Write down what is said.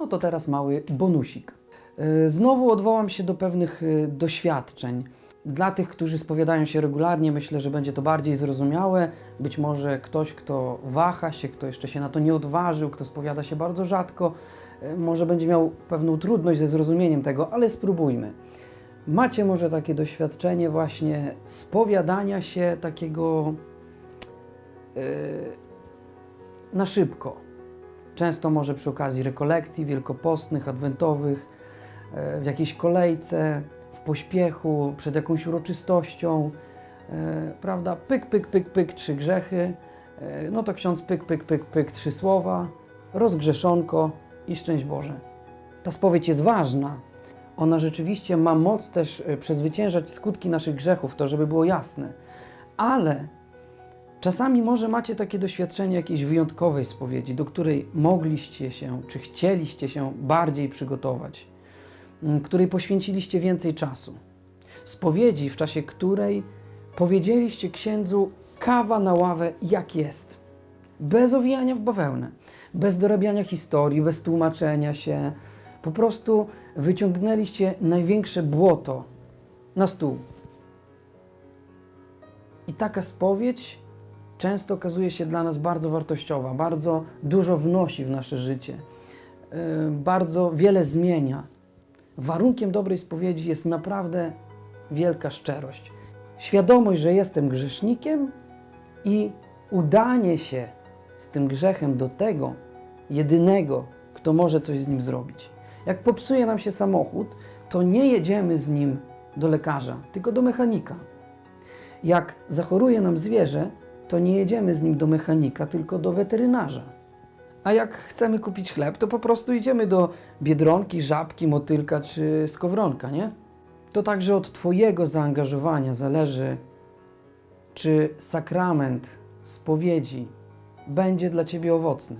No to teraz mały bonusik. Yy, Znowu odwołam się do pewnych yy, doświadczeń. Dla tych, którzy spowiadają się regularnie, myślę, że będzie to bardziej zrozumiałe. Być może ktoś, kto waha się, kto jeszcze się na to nie odważył, kto spowiada się bardzo rzadko, yy, może będzie miał pewną trudność ze zrozumieniem tego, ale spróbujmy. Macie może takie doświadczenie właśnie spowiadania się takiego yy, na szybko. Często może przy okazji rekolekcji wielkopostnych, adwentowych, e, w jakiejś kolejce, w pośpiechu, przed jakąś uroczystością, e, prawda? Pyk, pyk, pyk, pyk, trzy grzechy. e, No to ksiądz pyk, pyk, pyk, pyk, trzy słowa, rozgrzeszonko i szczęść Boże. Ta spowiedź jest ważna. Ona rzeczywiście ma moc też przezwyciężać skutki naszych grzechów, to żeby było jasne. Ale Czasami może macie takie doświadczenie jakiejś wyjątkowej spowiedzi, do której mogliście się, czy chcieliście się bardziej przygotować, m, której poświęciliście więcej czasu. Spowiedzi, w czasie której powiedzieliście księdzu kawa na ławę jak jest. Bez owijania w bawełnę, bez dorabiania historii, bez tłumaczenia się. Po prostu wyciągnęliście największe błoto na stół. I taka spowiedź często okazuje się dla nas bardzo wartościowa, bardzo dużo wnosi w nasze życie, yy, bardzo wiele zmienia. Warunkiem dobrej spowiedzi jest naprawdę wielka szczerość. Świadomość, że jestem grzesznikiem i udanie się z tym grzechem do tego jedynego, kto może coś z nim zrobić. Jak popsuje nam się samochód, to nie jedziemy z nim do lekarza, tylko do mechanika. Jak zachoruje nam zwierzę, to nie jedziemy z nim do mechanika, tylko do weterynarza. A jak chcemy kupić chleb, to po prostu idziemy do biedronki, żabki, motylka czy skowronka, nie? To także od Twojego zaangażowania zależy, czy sakrament spowiedzi będzie dla Ciebie owocny.